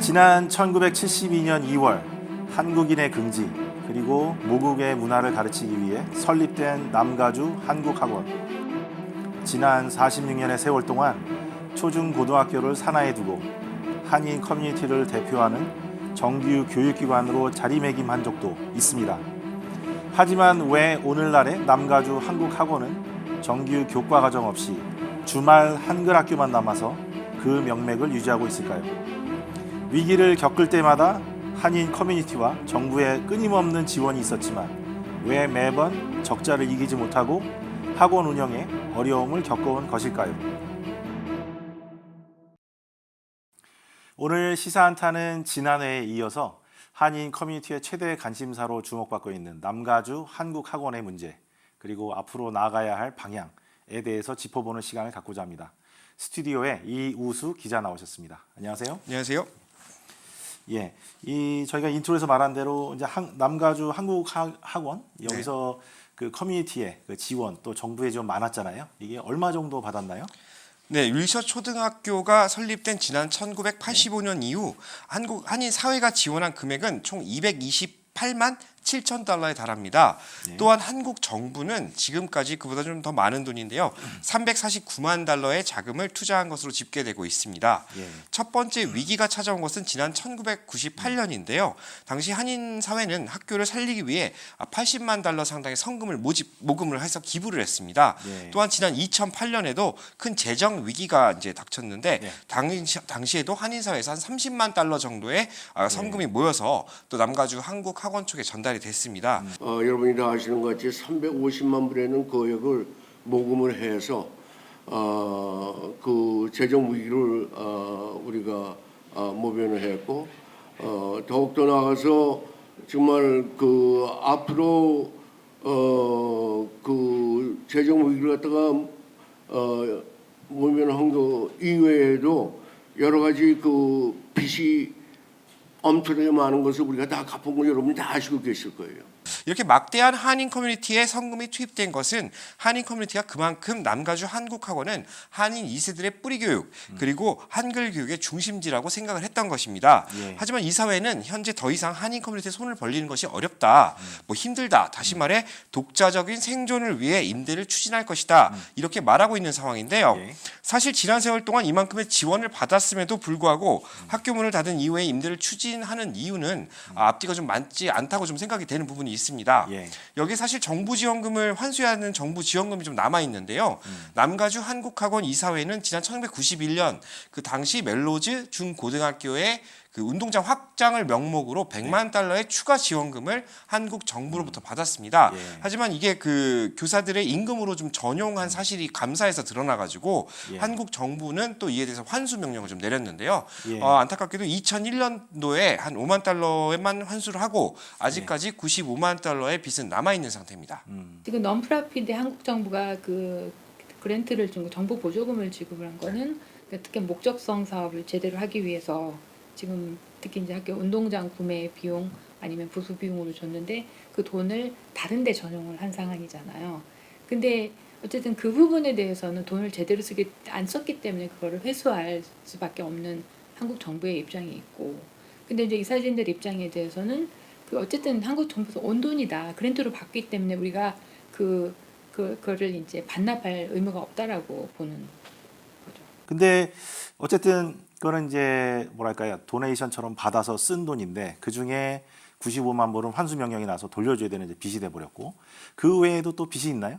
지난 1972년 2월 한국인의 긍지 그리고 모국의 문화를 가르치기 위해 설립된 남가주 한국학원. 지난 46년의 세월 동안 초중 고등학교를 산하에 두고 한인 커뮤니티를 대표하는 정규 교육기관으로 자리매김한 적도 있습니다. 하지만 왜 오늘날의 남가주 한국학원은 정규 교과 과정 없이 주말 한글 학교만 남아서 그 명맥을 유지하고 있을까요? 위기를 겪을 때마다 한인 커뮤니티와 정부의 끊임없는 지원이 있었지만 왜 매번 적자를 이기지 못하고 학원 운영에 어려움을 겪어온 것일까요? 오늘 시사 한타는 지난해에 이어서 한인 커뮤니티의 최대 관심사로 주목받고 있는 남가주 한국학원의 문제 그리고 앞으로 나아가야 할 방향에 대해서 짚어보는 시간을 갖고자 합니다. 스튜디오에 이우수 기자 나오셨습니다. 안녕하세요. 안녕하세요. 예, 이 저희가 인트로에서 말한 대로 이제 한, 남가주 한국 학- 학원 여기서 그 커뮤니티의 그 지원 또 정부의 지원 많았잖아요. 이게 얼마 정도 받았나요? 네, 윌셔 초등학교가 설립된 지난 1985년 이후 한국 한인 사회가 지원한 금액은 총 228만 7천 달러에 달합니다. 또한 한국 정부는 지금까지 그보다 좀 더 많은 돈인데요. 349만 달러의 자금을 투자한 것으로 집계되고 있습니다. 예. 첫 번째 위기가 찾아온 것은 지난 1998년인데요. 당시 한인 사회는 학교를 살리기 위해 80만 달러 상당의 성금을 모집 모금을 해서 기부를 했습니다. 예. 또한 지난 2008년에도 큰 재정 위기가 이제 닥쳤는데 네. 당시 당시에도 한인 사회에서 한 30만 달러 정도의 아, 성금이 모여서 또 남가주 한국 학원 쪽에 전달이 됐습니다. 음. 어, 여러분이 다 아시는 것 같이 350만 불에는 거액을 모금을 해서 어, 그 재정 위기를 어, 우리가 어, 모면을 했고 어, 더욱더 나아가서 정말 그 앞으로 어, 그 재정 위기를 갖다가 어, 모면한 거 이외에도 여러 가지 그 빚이 엄청나게 많은 것을 우리가 다 갚은 걸 여러분이 다 아시고 계실 거예요. 이렇게 막대한 한인 커뮤니티에 성금이 투입된 것은 한인 커뮤니티가 그만큼 남가주 한국학원은 한인 2세들의 뿌리 교육 그리고 한글 교육의 중심지라고 생각을 했던 것입니다. 예. 하지만 이 사회는 현재 더 이상 한인 커뮤니티에 손을 벌리는 것이 어렵다, 뭐 힘들다, 다시 말해 독자적인 생존을 위해 임대를 추진할 것이다. 이렇게 말하고 있는 상황인데요. 예. 사실 지난 세월 동안 이만큼의 지원을 받았음에도 불구하고 학교 문을 닫은 이후에 임대를 추진하는 이유는 아, 앞뒤가 좀 맞지 않다고 좀 생각이 되는 부분이 있습니다. 예. 여기 사실 정부 지원금을 환수해야 하는 정부 지원금이 좀 남아 있는데요. 남가주 한국학원 이사회는 지난 1991년 그 당시 멜로즈 중고등학교의 그 운동장 확장을 명목으로 100만 달러의 추가 지원금을 한국 정부로부터 받았습니다. 예. 하지만 이게 그 교사들의 임금으로 좀 전용한 사실이 감사에서 드러나 가지고 예. 한국 정부는 또 이에 대해서 환수 명령을 좀 내렸는데요. 예. 어, 안타깝게도 2001년도에 한 5만 달러에만 환수를 하고 아직까지 95만 달러의 빚은 남아 있는 상태입니다. 지금 넌프라핏인데 한국 정부가 그 그랜트를 준 거, 정부 보조금을 지급을 한 거는 그 특히 목적성 사업을 제대로 하기 위해서 지금 특히 이제 학교 운동장 구매 비용 아니면 부수 비용으로 줬는데 그 돈을 다른 데 전용을 한 상황이잖아요. 근데 어쨌든 그 부분에 대해서는 돈을 제대로 쓰기 안 썼기 때문에 그거를 회수할 수밖에 없는 한국 정부의 입장이 있고 근데 이제 이사진들 입장에 대해서는 그 어쨌든 한국 정부에서 온 돈이다 그랜트로 받기 때문에 우리가 그, 그 그거를 이제 반납할 의무가 없다라고 보는 거죠. 근데 어쨌든 그거는 이제 뭐랄까요 도네이션처럼 받아서 쓴 돈인데 그 중에 95만 불은 환수 명령이 나서 돌려줘야 되는 이제 빚이 돼 버렸고 그 외에도 또 빚이 있나요?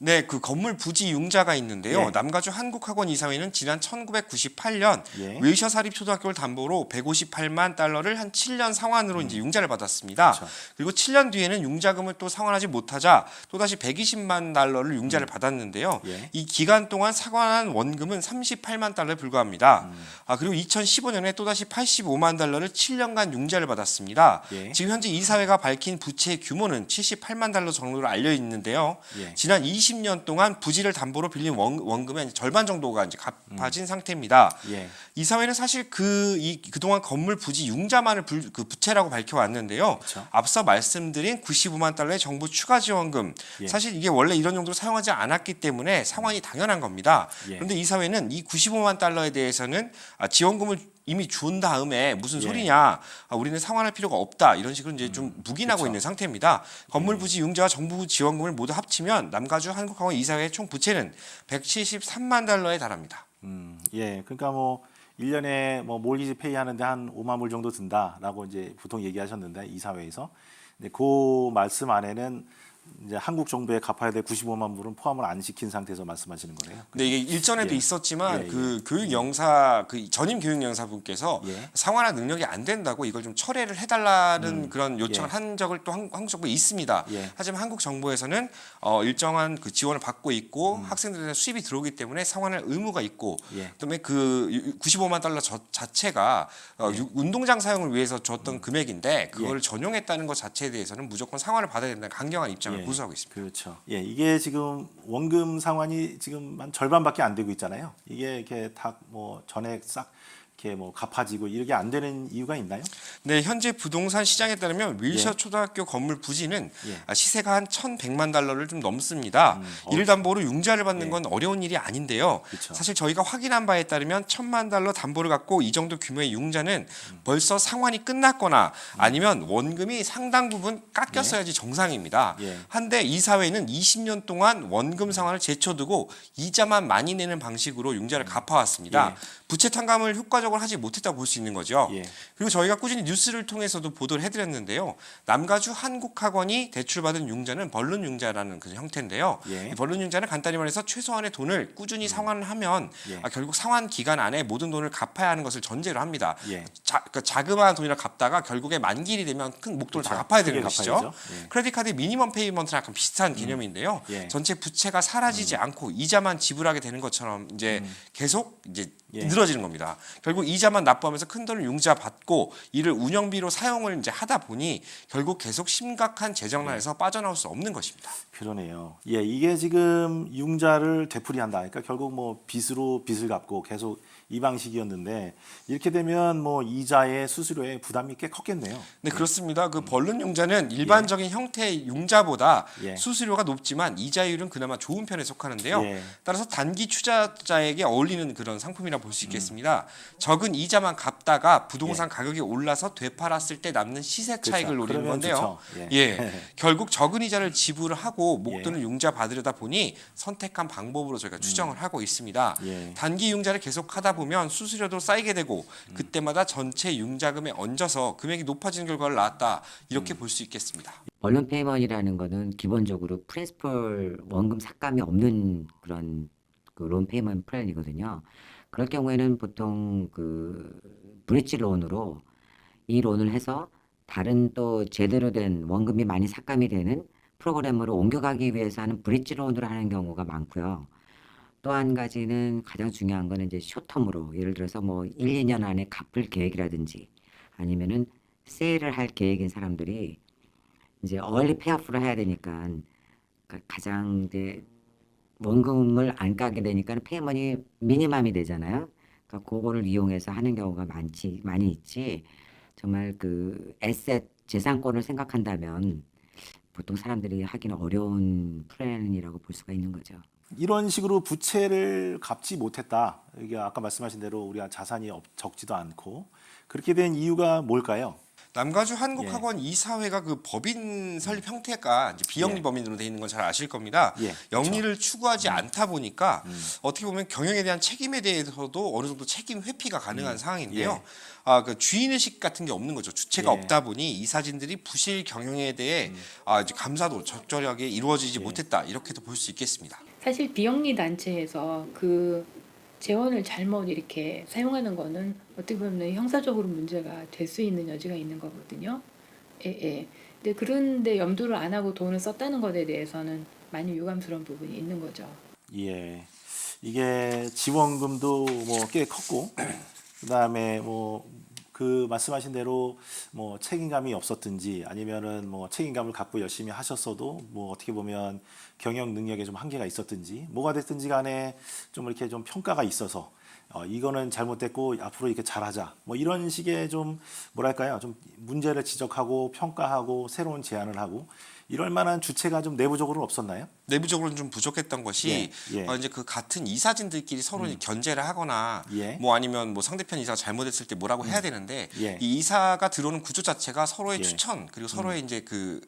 네, 그 건물 부지 융자가 있는데요. 예. 남가주 한국학원 이사회는 지난 1998년 예. 윌셔 사립 초등학교를 담보로 158만 달러를 한 7년 상환으로 이제 융자를 받았습니다. 음. 그렇죠. 그리고 7년 뒤에는 융자금을 또 상환하지 못하자 또 다시 120만 달러를 융자를 받았는데요. 음. 예. 이 기간 동안 상환한 원금은 38만 달러에 불과합니다. 음. 아 그리고 2015년에 또 다시 85만 달러를 7년간 융자를 받았습니다. 예. 지금 현재 이사회가 밝힌 부채 규모는 78만 달러 정도로 알려 있는데요. 예. 지난 20년 동안 부지를 담보로 빌린 원, 이제 절반 정도가 이제 갚아진 상태입니다. 예. 이 사회는 사실 그 이 그동안 건물 부지 융자만을 불, 그 부채라고 밝혀왔는데요. 그쵸. 앞서 말씀드린 95만 달러의 정부 추가 지원금 예. 사실 이게 원래 이런 용도로 사용하지 않았기 때문에 상황이 당연한 겁니다. 예. 그런데 이 사회는 이 95만 달러에 대해서는 아, 지원금을 이미 준 다음에 무슨 예. 소리냐 아, 우리는 상환할 필요가 없다 이런 식으로 이제 좀 묵인하고 그쵸. 있는 상태입니다. 건물 부지 융자와 정부 지원금을 모두 합치면 남가주 한국항원 이사회의 총 부채는 173만 달러에 달합니다. 음, 예. 그러니까 뭐 1년에 뭐 몰리지 페이 하는데 한 5만 불 정도 든다라고 이제 보통 얘기하셨는데 이사회에서. 근데 그 말씀 안에는 이제 한국 정부에 갚아야 될 95만 불은 포함을 안 시킨 상태에서 말씀하시는 거네요. 근데 이게 일전에도 예. 있었지만 예, 예. 그 교육 영사 그 전임 교육 영사분께서 예. 상환할 능력이 안 된다고 이걸 좀 철회를 해달라는 그런 요청을 예. 한 적을 또 한- 한국 정부에 있습니다. 예. 하지만 한국 정부에서는 어, 일정한 그 지원을 받고 있고 음. 학생들에 대한 수입이 들어오기 때문에 상환할 의무가 있고 예. 그다음에 그 95만 달러 저, 자체가 어, 예. 유- 운동장 사용을 위해서 줬던 음. 금액인데 그걸 전용했다는 것 자체에 대해서는 무조건 상환을 받아야 된다는 강경한 입장을 예. 고수하고 있습니다. 그렇죠. 예, 이게 지금 원금 상환이 지금 한 절반밖에 안 되고 있잖아요. 이게 이렇게 다 뭐 전액 싹 이렇게 뭐 갚아지고 이렇게 안 되는 이유가 있나요? 네, 현재 부동산 시장에 따르면 윌셔 예. 초등학교 건물 부지는 예. 아, 시세가 한 1,100만 달러를 좀 넘습니다. 음, 이를 담보로 융자를 받는 예. 건 어려운 일이 아닌데요. 그쵸. 사실 저희가 확인한 바에 따르면 1,000만 달러 담보를 갖고 이 정도 규모의 융자는 음. 벌써 상환이 끝났거나 아니면 원금이 상당 부분 깎였어야지 정상입니다. 예. 한데 이 사회는 20년 동안 원금 상환을 제쳐두고 이자만 많이 내는 방식으로 융자를 갚아왔습니다. 예. 부채 탕감을 효과적으로 하지 못했다고 볼 수 있는 거죠. 예. 그리고 저희가 꾸준히 뉴스를 통해서도 보도를 해드렸는데요. 남가주 한국학원이 대출받은 융자는 벌룬 융자라는 그 형태인데요. 예. 이 벌룬 융자는 간단히 말해서 최소한의 돈을 꾸준히 상환을 하면 예. 아, 결국 상환 기간 안에 모든 돈을 갚아야 하는 것을 전제로 합니다. 예. 자, 그 자그마한 돈이라 갚다가 결국에 만기일이 되면 큰 목돈을 다 그렇죠. 갚아야 크게 되는 것이죠. 예. 크레딧 카드 미니멈 페이먼트랑 약간 비슷한 개념인데요. 예. 전체 부채가 사라지지 않고 이자만 지불하게 되는 것처럼 이제 계속 이제 음. 예. 늘어지는 겁니다. 결국 이자만 납부하면서 큰 돈을 융자 받고 이를 운영비로 사용을 이제 하다 보니 결국 계속 심각한 재정난에서 예. 빠져나올 수 없는 것입니다. 그러네요. 예, 이게 지금 융자를 되풀이한다. 그러니까 결국 뭐 빚으로 빚을 갚고 계속 이 방식이었는데 이렇게 되면 뭐 이자의 수수료의 부담이 꽤 컸겠네요. 네 그렇습니다. 그 벌룬 융자는 일반적인 형태의 융자보다 예. 수수료가 높지만 이자율은 그나마 좋은 편에 속하는데요. 예. 따라서 단기 투자자에게 어울리는 그런 상품이라 볼 수 있겠습니다. 적은 이자만 갚다가 부동산 가격이 올라서 되팔았을 때 남는 시세 차익을 예. 그렇죠. 노리는 건데요. 예. 예. 결국 적은 이자를 지불하고 예. 목돈을 융자 받으려다 보니 선택한 방법으로 저희가 추정을 하고 있습니다. 예. 단기 융자를 계속하다 보면 수수료도 쌓이게 되고 음. 그때마다 전체 융자금에 얹어서 금액이 높아지는 결과를 낳았다 이렇게 음. 볼수 있겠습니다. 벌룬 페이먼이라는 거는 기본적으로 프린시플 원금 삭감이 없는 그런 그론 페이먼 플랜이거든요. 그럴 경우에는 보통 그 브릿지 론으로 이 론을 해서 다른 또 제대로 된 원금이 많이 삭감이 되는 프로그램으로 옮겨가기 위해서 하는 브릿지 론으로 하는 경우가 많고요. 또 한 가지는 가장 중요한 거는 이제 쇼텀으로 예를 들어서 뭐 1, 2년 안에 갚을 계획이라든지 아니면은 세일을 할 계획인 사람들이 이제 얼리 페이오프를 해야 되니까 가- 가장 이제 원금을 안 까게 되니까 페이먼이 미니멈이 되잖아요. 그러니까 그거를 이용해서 하는 경우가 많지 많이 있지. 정말 그 에셋 재산권을 생각한다면 보통 사람들이 하기는 어려운 플랜이라고 볼 수가 있는 거죠. 이런 식으로 부채를 갚지 못했다. 이게 아까 말씀하신 대로 우리가 자산이 없- 적지도 않고 그렇게 된 이유가 뭘까요? 남가주 예. 한국학원 이사회가 그 법인 설립 형태가 이제 비영리 예. 법인으로 돼 있는 건 잘 아실 겁니다. 예, 영리를 추구하지 않다 보니까 음. 어떻게 보면 경영에 대한 책임에 대해서도 어느 정도 책임 회피가 가능한 상황인데요. 예. 아, 그 주인 의식 같은 게 없는 거죠. 주체가 예. 음. 없다 보니 이사진들이 부실 경영에 대해 아, 이제 감사도 적절하게 예. 이루어지지 못했다 이렇게도 볼 수 있겠습니다. 사실 비영리 단체에서 그 재원을 잘못 이렇게 사용하는 거는 어떻게 보면 형사적으로 문제가 될 수 있는 여지가 있는 거거든요. 예, 예. 근데 그런데 염두를 안 하고 돈을 썼다는 것에 대해서는 많이 유감스러운 부분이 있는 거죠. 예, 이게 지원금도 뭐 꽤 컸고 그다음에 뭐 그 말씀하신 대로 뭐 책임감이 없었든지 아니면은 뭐 책임감을 갖고 열심히 하셨어도 뭐 어떻게 보면 경영 능력에 좀 한계가 있었든지 뭐가 됐든지 간에 좀 이렇게 좀 평가가 있어서 어, 이거는 잘못됐고 앞으로 이렇게 잘하자. 뭐 이런 식의 좀 뭐랄까요? 좀 문제를 지적하고 평가하고 새로운 제안을 하고 이럴 만한 주체가 좀 내부적으로 없었나요? 내부적으로는 좀 부족했던 것이 예, 예. 어, 이제 그 같은 이사진들끼리 서로 견제를 하거나 예. 뭐 아니면 뭐 상대편 이사가 잘못했을 때 뭐라고 해야 되는데 예. 이 이사가 들어오는 구조 자체가 서로의 예. 추천 그리고 서로의 이제 그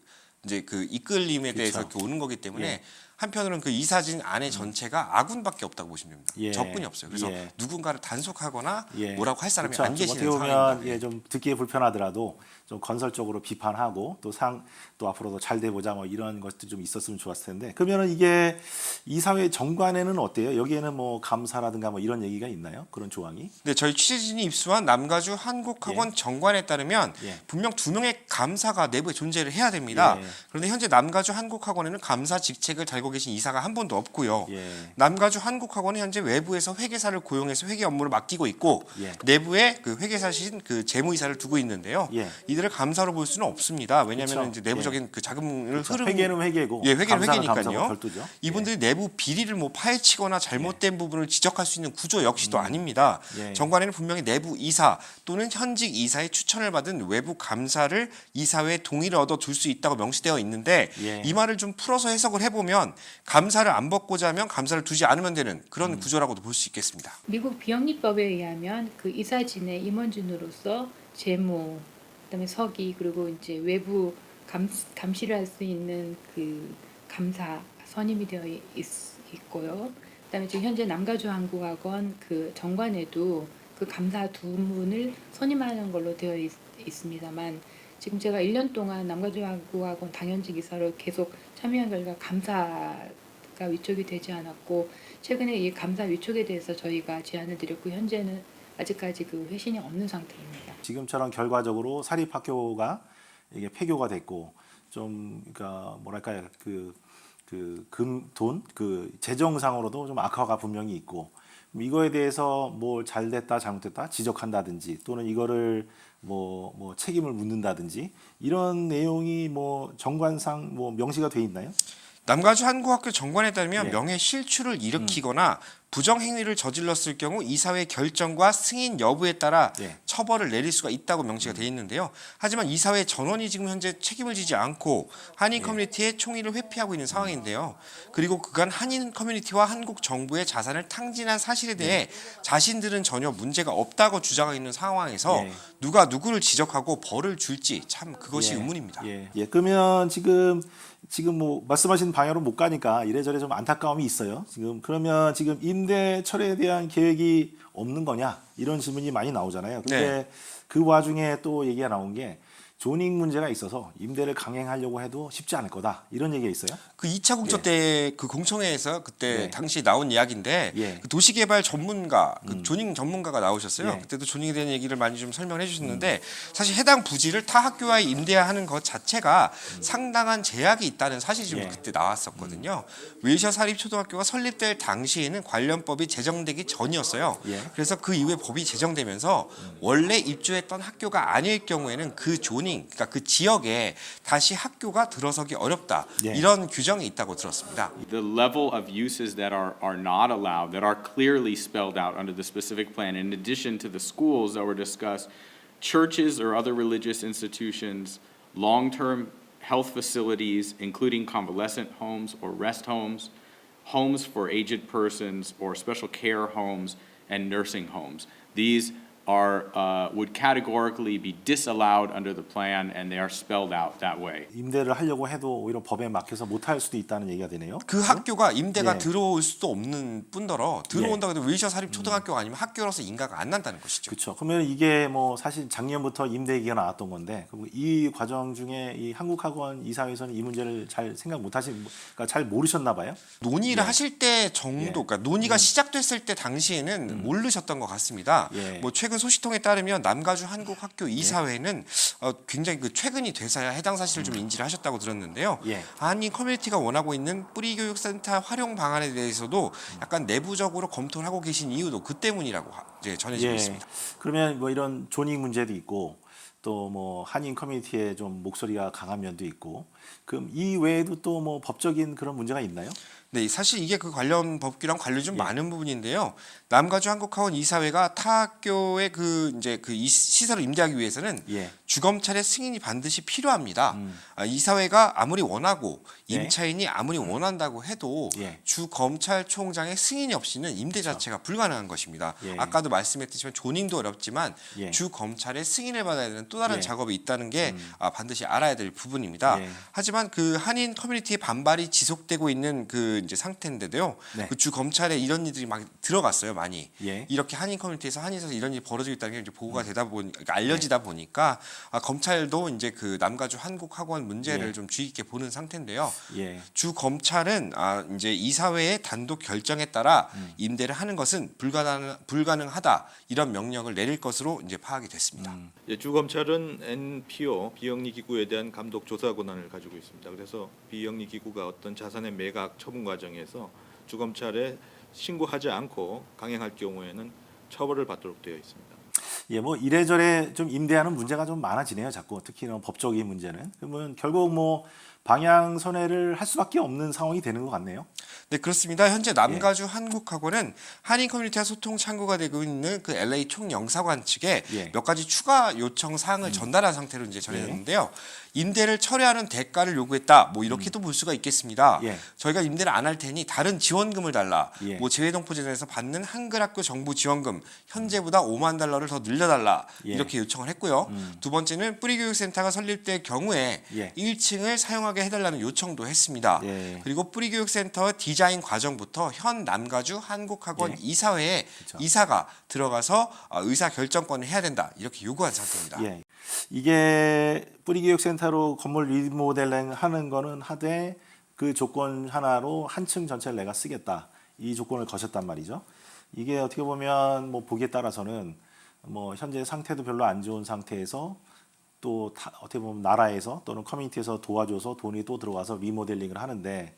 이제 그 이끌림에 대해서 그쵸. 이렇게 오는 거기 때문에 예. 한편으로는 그 이사진 안에 전체가 아군밖에 없다고 보시면 됩니다. 예. 적군이 없어요. 그래서 예. 누군가를 단속하거나 예. 뭐라고 할 사람이 그렇죠. 안좀 계시는 상황입니다. 예, 좀 듣기에 불편하더라도 좀 건설적으로 비판하고 또 상 또 앞으로도 잘 돼 보자 뭐 이런 것도 좀 있었으면 좋았을 텐데 그러면은 이게 이사회 정관에는 어때요? 여기에는 뭐 감사라든가 뭐 이런 얘기가 있나요? 그런 조항이? 네, 저희 취재진이 입수한 남가주 한국학원 정관에 따르면 예. 분명 두 명의 감사가 내부에 존재를 해야 됩니다. 예. 그런데 현재 남가주 한국학원에는 감사 직책을 달고 계신 이사가 한 분도 없고요. 예. 남가주 한국학원은 현재 외부에서 회계사를 고용해서 회계 업무를 맡기고 있고 예. 내부에 그 회계사신 그 재무이사를 두고 있는데요. 예. 이들을 감사로 볼 수는 없습니다. 왜냐하면 그쵸. 이제 내부적인 그 자금을 그렇죠. 흐름 회계는 회계고 예, 회계는 회계니까요. 별도죠. 이분들이 내부 비리를 뭐 파헤치거나 잘못된 부분을 지적할 수 있는 구조 역시도 아닙니다. 예. 정관에는 분명히 내부 이사 또는 현직 이사의 추천을 받은 외부 감사를 이사회에 동의를 얻어 둘 수 있다고 명시되어 있는데 예. 이 말을 좀 풀어서 해석을 해보면 감사를 안 받고자 하면 감사를 두지 않으면 되는 그런 음. 구조라고도 볼 수 있겠습니다. 미국 비영리법에 의하면 그 이사진의 임원진으로서 재무, 그다음에 서기 그리고 이제 외부 감, 감시를 할 수 있는 그 감사 선임이 되어 있, 있고요. 그다음에 지금 현재 남가주 한국학원 그 정관에도 그 감사 두 분을 선임하는 걸로 되어 있, 있습니다만 지금 제가 1년 동안 남가주 한국학원 당연직 이사로 계속 참여한 결과 감사가 위촉이 되지 않았고 최근에 이 감사 위촉에 대해서 저희가 제안을 드렸고 현재는 아직까지 그 회신이 없는 상태입니다. 지금처럼 결과적으로 사립학교가 이게 폐교가 됐고 좀 그러니까 뭐랄까요 그그금돈그 재정상으로도 좀 악화가 분명히 있고 이거에 대해서 뭐 잘됐다 잘못됐다 지적한다든지 또는 이거를 뭐 뭐 책임을 묻는다든지 이런 내용이 뭐 정관상 뭐 명시가 돼 있나요? 남가주 한국학교 정관에 따르면 예. 명예 실추를 일으키거나 부정 행위를 저질렀을 경우 이사회 결정과 승인 여부에 따라 예. 처벌을 내릴 수가 있다고 명시가 돼 있는데요. 하지만 이사회 전원이 지금 현재 책임을 지지 않고 한인 커뮤니티의 총의를 회피하고 있는 상황인데요. 그리고 그간 한인 커뮤니티와 한국 정부의 자산을 탕진한 사실에 대해 자신들은 전혀 문제가 없다고 주장하고 있는 상황에서 예. 누가 누구를 지적하고 벌을 줄지 참 그것이 예, 의문입니다. 예, 예. 그러면 지금 지금 뭐 말씀하신 방향으로 못 가니까 이래저래 좀 안타까움이 있어요. 지금 그러면 지금 임대 철회에 대한 계획이 없는 거냐 이런 질문이 많이 나오잖아요. 근데 네. 그 와중에 또 얘기가 나온 게 조닝 문제가 있어서 임대를 강행하려고 해도 쉽지 않을 거다 이런 얘기가 있어요. 그 2차 공처 예. 때그 공청회에서 그때 네. 당시 나온 이야기인데 예. 음. 그 도시개발 전문가 그 조닝 전문가가 나오셨어요. 예. 음. 그때도 조닝에 대한 얘기를 많이 좀 설명해 주셨는데 사실 해당 부지를 타 학교와에 임대하는 것 자체가 상당한 제약이 있다는 사실이 좀 음. 예. 그때 나왔었거든요. 웨이셔 사립 초등학교가 설립될 당시에는 관련법이 제정되기 전이었어요. 예. 그래서 그 이후에 법이 제정되면서 원래 입주했던 학교가 아닐 경우에는 그 조닝, 그러니까 그 지역에 다시 학교가 들어서기 어렵다. 예. 이런 규정이 있다고 들었습니다. the level of uses that are, are not allowed, that are clearly spelled out under the specific plan, in addition to the schools that were discussed, churches or other religious institutions, long-term health facilities, including convalescent homes or rest homes, homes for aged persons or special care homes, and nursing homes. These are, uh, would categorically be disallowed under the plan, and they are spelled out that way. 임대를 하려고 해도 오히려 법에 막혀서 못할 수도 있다는 얘기가 되네요. 그 학교가 임대가 예. 들어올 수도 없는 뿐더러 들어온다고 해도 웨이셔 사립 초등학교가 아니면 학교로서 인가가 안 난다는 것이죠. 그렇죠. 그러면 이게 뭐 사실 작년부터 임대 얘기가 나왔던 건데 그럼 이 과정 중에 이 한국학원 이사회에서는 이 문제를 잘 생각 못하신, 그러니까 잘 모르셨나 봐요. 논의를 예. 하실 때 정도, 예. 그러니까 논의가 시작됐을 때 당시에는 모르셨던 것 같습니다. 예. 뭐 최근 소식통에 따르면 남가주 한국 학교 이사회는 어, 굉장히 그 최근이 돼서야 해당 사실을 좀 인지를 하셨다고 들었는데요. 예. 한인 커뮤니티가 원하고 있는 뿌리교육센터 활용 방안에 대해서도 약간 내부적으로 검토를 하고 계신 이유도 그 때문이라고 하- 이제 전해지고 예. 있습니다. 그러면 뭐 이런 존익 문제도 있고 또 뭐 한인 커뮤니티의 좀 목소리가 강한 면도 있고 그럼 이 외에도 또 뭐 법적인 그런 문제가 있나요? 네, 사실 이게 그 관련 법규랑 관련이 예. 좀 많은 부분인데요. 남가주 한국학원 이사회가 타 학교의 그 이제 그 이 시설을 임대하기 위해서는 예. 주검찰의 승인이 반드시 필요합니다. 음. 아, 이사회가 아무리 원하고 예. 임차인이 아무리 원한다고 해도 예. 주검찰총장의 승인이 없이는 임대 자체가 불가능한 것입니다. 예. 아까도 말씀했듯이 조닝도 어렵지만 예. 주검찰의 승인을 받아야 되는 또 다른 예. 작업이 있다는 게 아, 반드시 알아야 될 부분입니다. 예. 하지만 그 한인 커뮤니티의 반발이 지속되고 있는 그 이제 상태인데도요. 네. 그주 검찰에 이런 일들이 막 들어갔어요, 많이. 예. 이렇게 한인 커뮤니티에서 한인에서 이런 일이 벌어지고 있다는 게 이제 음. 보고가 되다 보니 그러니까 알려지다 네. 보니까 아, 검찰도 이제 그 남가주 한국 학원 문제를 예. 좀 주의 깊게 보는 상태인데요. 예. 주 검찰은 아 이제 이사회의 단독 결정에 따라 음. 임대를 하는 것은 불가능 불가능하다 이런 명령을 내릴 것으로 이제 파악이 됐습니다. 음. 예, 주 검찰은 NPO 비영리 기구에 대한 감독 조사 권한을 가지고 있습니다. 그래서 비영리 기구가 어떤 자산의 매각 처분 과정에서 주검찰에 신고하지 않고 강행할 경우에는 처벌을 받도록 되어 있습니다. 예, 뭐 이래저래 좀 임대하는 문제가 좀 많아지네요. 자꾸 특히 는 법적인 문제는 그러면 결국 뭐 방향 선회를 할 수밖에 없는 상황이 되는 것 같네요. 네 그렇습니다. 예. 현재 남가주 한국학원은 한인 커뮤니티와 소통 창구가 되고 있는 그 LA 총영사관 측에 예. 음. 몇 가지 추가 요청 사항을 전달한 상태로 이제 전해졌는데요. 임대를 철회하는 대가를 요구했다. 뭐 이렇게도 볼 수가 있겠습니다. 음. 예. 저희가 임대를 안 할 테니 다른 지원금을 달라. 예. 뭐 재외동포재단에서 받는 한글 학교 정부 지원금 현재보다 5만 달러를 더 늘려달라. 예. 이렇게 요청을 했고요. 음. 두 번째는 뿌리교육센터가 설립될 경우에 예. 1층을 사용하게 해달라는 요청도 했습니다. 예. 그리고 뿌리교육센터 디자인 과정부터 현 남가주 한국학원 예. 이사회에 그쵸. 이사가 들어가서 어, 의사 결정권을 해야 된다 이렇게 요구한 상태입니다. 예. 이게 뿌리교육센터로 건물 리모델링 하는 거는 하되 그 조건 하나로 한 층 전체를 내가 쓰겠다. 이 조건을 거셨단 말이죠. 이게 어떻게 보면 뭐 보기에 따라서는 뭐 현재 상태도 별로 안 좋은 상태에서 또 다- 어떻게 보면 나라에서 또는 커뮤니티에서 도와줘서 돈이 또 들어가서 리모델링을 하는데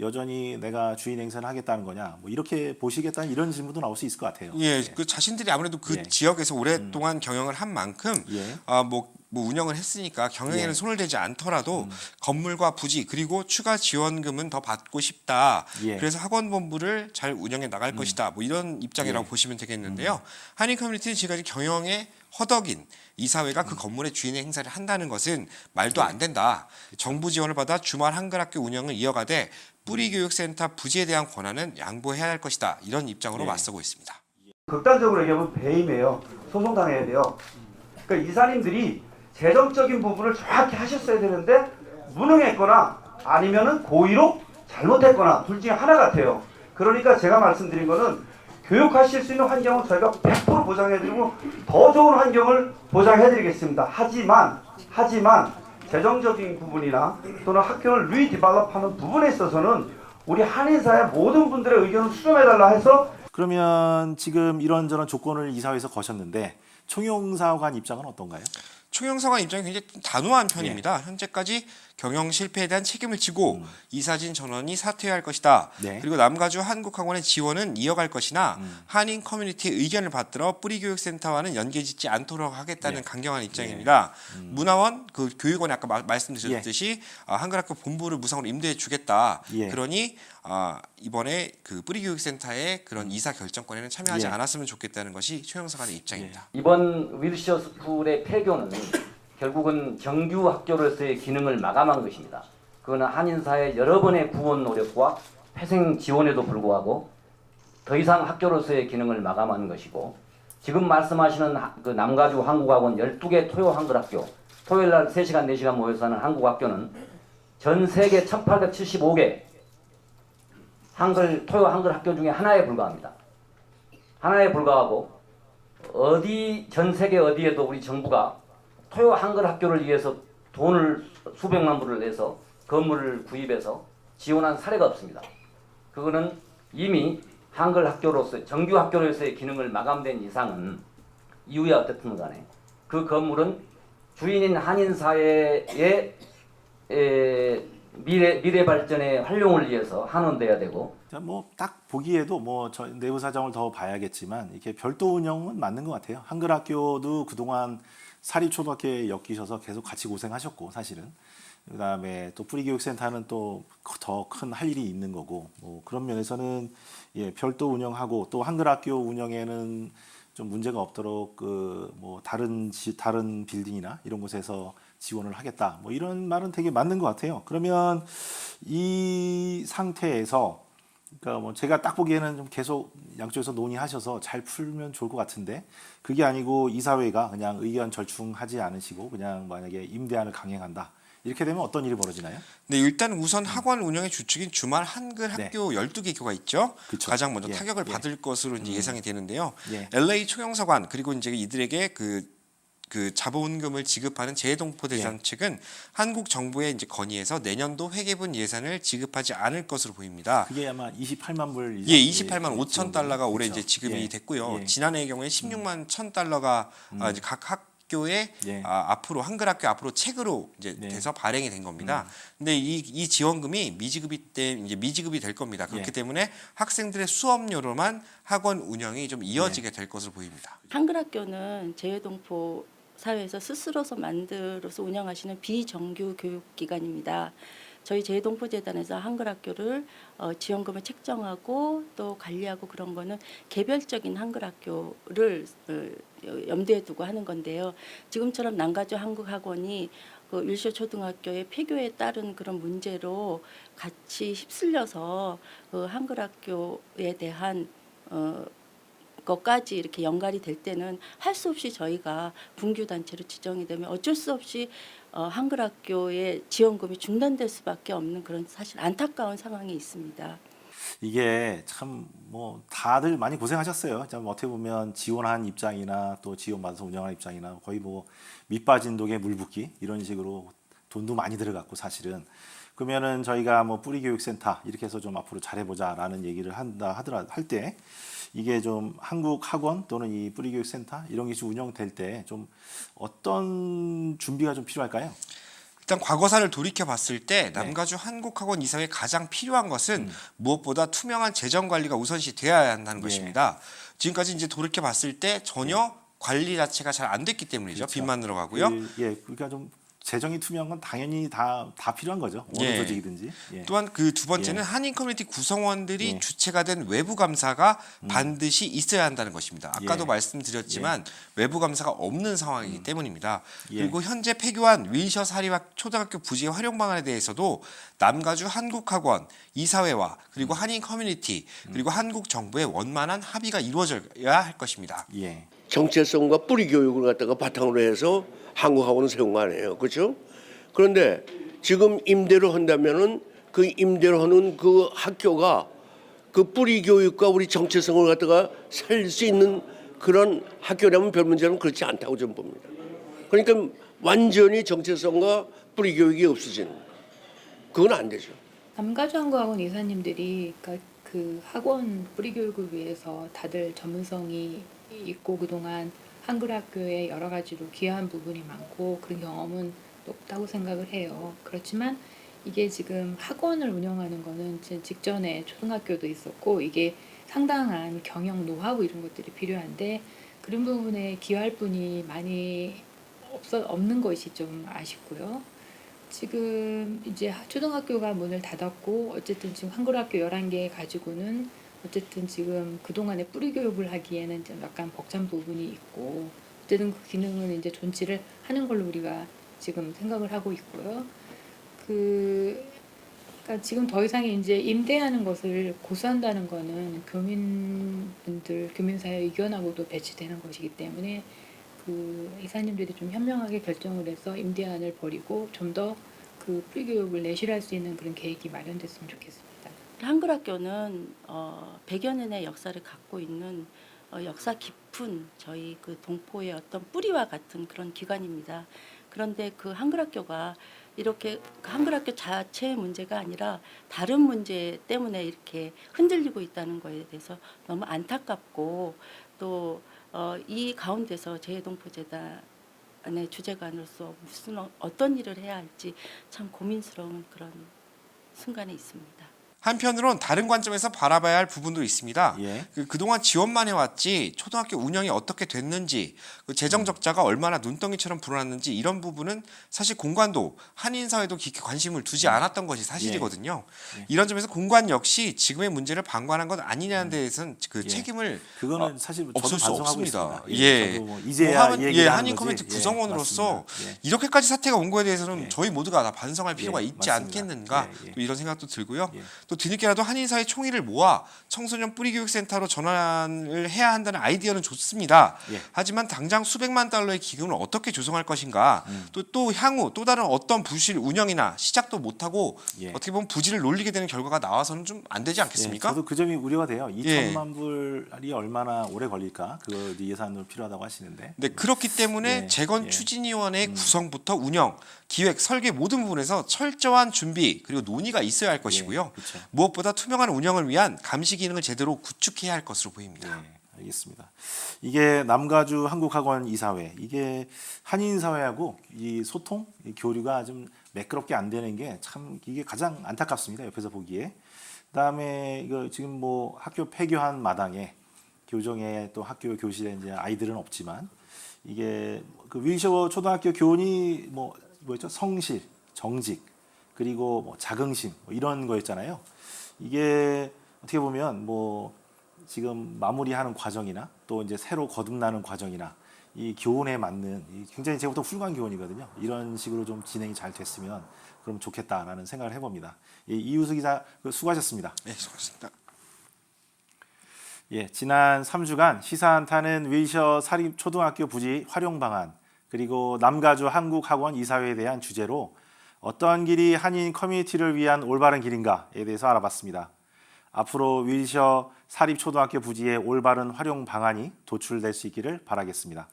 여전히 내가 주인 행세를 하겠다는 거냐 뭐 이렇게 보시겠다는 이런 질문도 나올 수 있을 것 같아요. 예, 그 자신들이 아무래도 그 예. 지역에서 오랫동안 경영을 한 만큼 예. 아, 뭐, 뭐 운영을 했으니까 경영에는 예. 음. 손을 대지 않더라도 건물과 부지 그리고 추가 지원금은 더 받고 싶다. 예. 음. 그래서 학원 본부를 잘 운영해 나갈 것이다. 뭐 이런 입장이라고 예. 보시면 되겠는데요. 한인 커뮤니티는 지금까지 경영에 허덕인 이사회가 음. 그 건물의 주인의 행사를 한다는 것은 말도 네. 안 된다. 정부 지원을 받아 주말 한글학교 운영을 이어가되 뿌리교육센터 부지에 대한 권한은 양보해야 할 것이다. 이런 입장으로 네. 맞서고 있습니다. 극단적으로 얘기하면 배임이에요. 소송당해야 돼요. 그러니까 이사님들이 재정적인 부분을 정확히 하셨어야 되는데 무능했거나 아니면은 고의로 잘못했거나 둘 중에 하나 같아요. 그러니까 제가 말씀드린 거는 교육하실 수 있는 환경은 저희가 100% 보장해드리고 더 좋은 환경을 보장해드리겠습니다. 하지만 하지만 재정적인 부분이나 또는 학교를 리디벨롭하는 부분에 있어서는 우리 한인사의 모든 분들의 의견을 수렴해달라 해서 그러면 지금 이런저런 조건을 이사회에서 거셨는데 총영사관 입장은 어떤가요? 총영사관 입장이 굉장히 좀 단호한 편입니다. 현재까지 경영 실패에 대한 책임을 지고 이사진 전원이 사퇴할 것이다. 네. 그리고 남가주 한국학원의 지원은 이어갈 것이나 한인 커뮤니티의 의견을 받들어 뿌리교육센터와는 연계짓지 않도록 하겠다는 네. 강경한 입장입니다. 문화원 그 교육원에 아까 마- 말씀드렸듯이 아, 한글학교 본부를 무상으로 임대해 주겠다. 예. 그러니 아, 이번에 그 뿌리교육센터의 그런 이사 결정권에는 참여하지 예. 않았으면 좋겠다는 것이 총영사관의 입장입니다. 이번 위드셔 스쿨의 폐교는 결국은 정규 학교로서의 기능을 마감한 것입니다. 그거는 한인사의 여러 번의 구원 노력과 회생 지원에도 불구하고 더 이상 학교로서의 기능을 마감한 것이고 지금 말씀하시는 하- 그 남가주 한국학원 12개 토요 한글학교 토요일 날 3시간 4시간 모여서 하는 한국학교는 전 세계 1875개 한글 토요 한글 학교 중에 하나에 불과합니다. 하나에 불과하고 어디 전 세계 어디에도 우리 정부가 토요 한글 학교를 위해서 돈을 수백만 불을 내서 건물을 구입해서 지원한 사례가 없습니다. 그거는 이미 한글 학교로서 정규 학교로서의 기능을 마감된 이상은 이유야 어떻든 간에 그 건물은 주인인 한인 사회의 에, 미래 미래 발전의 활용을 위해서 환원돼야 되고 뭐 딱 보기에도 뭐저 내부 사정을 더 봐야겠지만 이렇게 별도 운영은 맞는 것 같아요. 한글 학교도 그동안 사립 초등학교에 엮이셔서 계속 같이 고생하셨고 사실은 그다음에 또 뿌리교육센터는 또 더 큰 할 일이 있는 거고 뭐 그런 면에서는 예 별도 운영하고 또 한글 학교 운영에는 좀 문제가 없도록 그 뭐 다른 지, 다른 빌딩이나 이런 곳에서 지원을 하겠다 뭐 이런 말은 되게 맞는 것 같아요. 그러면 이 상태에서 그러니까 뭐 제가 딱 보기에는 좀 계속 양쪽에서 논의하셔서 잘 풀면 좋을 것 같은데 그게 아니고 이사회가 그냥 의견 절충하지 않으시고 그냥 만약에 임대안을 강행한다 이렇게 되면 어떤 일이 벌어지나요? 네, 일단 우선 학원 운영의 주축인 주말 한글 네. 학교 12개 교가 있죠. 그쵸. 가장 먼저 예, 타격을 예. 받을 것으로 이제 예상이 되는데요. 예. LA 초경서관 그리고 이제 이들에게 그 그 자본금을 지급하는 재동포 대상 예. 측은 한국 정부의 이제 건의에서 내년도 회계분 예산을 지급하지 않을 것으로 보입니다. 그게 아마 28만 불. 예, 28만 5천 달러가 올해 그렇죠. 이제 지급이 예, 됐고요. 예. 지난해의 경우에 16만 천 달러가 아, 이제 각 학교에 예. 아, 앞으로 한글 학교 앞으로 책으로 이제 네. 음. 돼서 발행이 된 겁니다. 근데 이, 이 지원금이 미지급이 때 이제 미지급이 될 겁니다. 그렇기 예. 때문에 학생들의 수업료로만 학원 운영이 좀 이어지게 네. 될 것으로 보입니다. 한글 학교는 재외동포 사회에서 스스로서 만들어서 운영하시는 비정규 교육기관입니다. 저희 재외동포재단에서 한글 학교를 어, 지원금을 책정하고 또 관리하고 그런 거는 개별적인 한글 학교를 어, 염두에 두고 하는 건데요. 지금처럼 남가주 한국학원이 그 윌쇼 초등학교의 폐교에 따른 그런 문제로 같이 휩쓸려서 그 한글 학교에 대한 어, 것까지 이렇게 연관이 될 때는 할 수 없이 저희가 분규 단체로 지정이 되면 어쩔 수 없이 어, 한글 학교의 지원금이 중단될 수밖에 없는 그런 사실 안타까운 상황이 있습니다. 이게 참 뭐 다들 많이 고생하셨어요. 참 어떻게 보면 지원한 입장이나 또 지원받아서 운영한 입장이나 거의 뭐 밑빠진 독에 물 붓기 이런 식으로 돈도 많이 들어갔고 사실은 그러면은 저희가 뭐 뿌리 교육센터 이렇게 해서 좀 앞으로 잘해보자라는 얘기를 한다 하더라 할 때 이게 좀 한국 학원 또는 이 뿌리교육센터 이런 게좀 운영될 때 좀 어떤 준비가 좀 필요할까요? 일단 과거사를 돌이켜 봤을 때 네. 남가주 한국학원 이사회 가장 필요한 것은 음. 무엇보다 투명한 재정 관리가 우선시 되어야 한다는 예. 것입니다. 지금까지 이제 돌이켜 봤을 때 전혀 관리 자체가 잘 안 됐기 때문이죠. 그렇죠. 빚만 늘어가고요. 그, 예, 그러니까 좀 재정이 투명한 건 당연히 다 다 필요한 거죠. 어느 예. 조직이든지. 예. 또한 그 두 번째는 예. 한인 커뮤니티 구성원들이 예. 주체가 된 외부 감사가 반드시 있어야 한다는 것입니다. 아까도 예. 말씀드렸지만 외부 감사가 없는 상황이기 때문입니다. 예. 그리고 현재 폐교한 윌셔 사립학 초등학교 부지의 활용 방안에 대해서도 남가주 한국학원 이사회와 그리고 한인 커뮤니티 그리고 한국 정부의 원만한 합의가 이루어져야 할 것입니다. 예. 정체성과 뿌리 교육을 갖다가 바탕으로 해서 한국학원을 세운 거 아니에요. 그렇죠? 그런데 지금 임대를 한다면은 그 임대를 하는 그 학교가 그 뿌리 교육과 우리 정체성을 갖다가 살릴 수 있는 그런 학교라면 별 문제는 그렇지 않다고 저는 봅니다. 그러니까 완전히 정체성과 뿌리 교육이 없어지는 그건 안 되죠. 남가주한국학원 이사님들이 그러니까 그 학원 뿌리 교육을 위해서 다들 전문성이 있고 그동안 한글 학교에 여러 가지로 기여한 부분이 많고 그런 경험은 높다고 생각을 해요. 그렇지만 이게 지금 학원을 운영하는 거는 지- 직전에 초등학교도 있었고 이게 상당한 경영 노하우 이런 것들이 필요한데 그런 부분에 기여할 분이 많이 없어 없는 것이 좀 아쉽고요. 지금 이제 초등학교가 문을 닫았고 어쨌든 지금 한글 학교 11개 가지고는 어쨌든 지금 그동안에 뿌리 교육을 하기에는 좀 약간 벅찬 부분이 있고 어쨌든 그 기능은 이제 존치를 하는 걸로 우리가 지금 생각을 하고 있고요. 그 그러니까 지금 더 이상 이제 임대하는 것을 고수한다는 거는 교민분들 교민사회 의견하고도 배치되는 것이기 때문에 그 이사님들이 좀 현명하게 결정을 해서 임대안을 버리고 좀 더 그 프리교육을 내실할 수 있는 그런 계획이 마련됐으면 좋겠습니다. 한글 학교는 어, 100여 년의 역사를 갖고 있는 어, 역사 깊은 저희 그 동포의 어떤 뿌리와 같은 그런 기관입니다. 그런데 그 한글 학교가 이렇게 그 한글 학교 자체의 문제가 아니라 다른 문제 때문에 이렇게 흔들리고 있다는 거에 대해서 너무 안타깝고 또 어, 이 가운데서 재해동포재단의 주재관으로서 무슨 어- 어떤 일을 해야 할지 참 고민스러운 그런 순간에 있습니다. 한편으론 다른 관점에서 바라봐야 할 부분도 있습니다. 예. 그 그동안 지원만 해왔지 초등학교 운영이 어떻게 됐는지 그 재정 적자가 얼마나 눈덩이처럼 불어났는지 이런 부분은 사실 공관도 한인 사회도 깊게 관심을 두지 않았던 것이 사실이거든요. 이런 점에서 공관 역시 지금의 문제를 방관한 것 아니냐는 데에서는 그 예. 책임을 그거는 어, 사실 저도 없을 수 없습니다. 있습니다. 예. 저도 뭐뭐 이제야 하는- 이 예, 한인. 커뮤니티 예, 구성원으로서. 예. 이렇게까지 사태가 온 거에 대해서는 예. 저희 모두가 다 반성할 필요가 예, 있지 맞습니다. 않겠는가 예, 예. 또 이런 생각도 들고요. 예. 또 뒤늦게라도 한인사회 총의를 모아 청소년 뿌리교육센터로 전환을 해야 한다는 아이디어는 좋습니다. 예. 하지만 당장 수백만 달러의 기금을 어떻게 조성할 것인가 음. 또, 또 향후 또 다른 어떤 부실 운영이나 시작도 못하고 예. 어떻게 보면 부지를 놀리게 되는 결과가 나와서는 좀 안 되지 않겠습니까? 예, 저도 그 점이 우려가 돼요. 예. 2천만 불이 얼마나 오래 걸릴까? 이제 예산으로 필요하다고 하시는데. 네, 그렇기 때문에 예, 재건 예. 추진위원회의 구성부터 운영, 기획, 설계 모든 부분에서 철저한 준비 그리고 논의가 있어야 할 것이고요. 그렇죠. 무엇보다 투명한 운영을 위한 감시 기능을 제대로 구축해야 할 것으로 보입니다. 네, 알겠습니다. 이게 남가주 한국학원 이사회 이게 한인 사회하고 이 소통, 이 교류가 좀 매끄럽게 안 되는 게 참 이게 가장 안타깝습니다. 옆에서 보기에. 그다음에 이거 지금 뭐 학교 폐교한 마당에 교정에 또 학교 교실에 이제 아이들은 없지만 이게 그 윌셔 초등학교 교원이 뭐 뭐였죠? 성실, 정직 그리고 뭐 자긍심 뭐 이런 거였잖아요. 이게 어떻게 보면 뭐 지금 마무리하는 과정이나 또 이제 새로 거듭나는 과정이나 이 교훈에 맞는 이 굉장히 보통 훌륭한 교훈이거든요. 이런 식으로 좀 진행이 잘 됐으면 그럼 좋겠다라는 생각을 해봅니다. 예, 이우수 기자 그 수고하셨습니다. 네, 수고하셨습니다. 예, 지난 3주간 시사한타는 윌셔 사립 초등학교 부지 활용 방안 그리고 남가주 한국학원 이사회에 대한 주제로 어떠한 길이 한인 커뮤니티를 위한 올바른 길인가에 대해서 알아봤습니다. 앞으로 윌셔 사립초등학교 부지의 올바른 활용 방안이 도출될 수 있기를 바라겠습니다.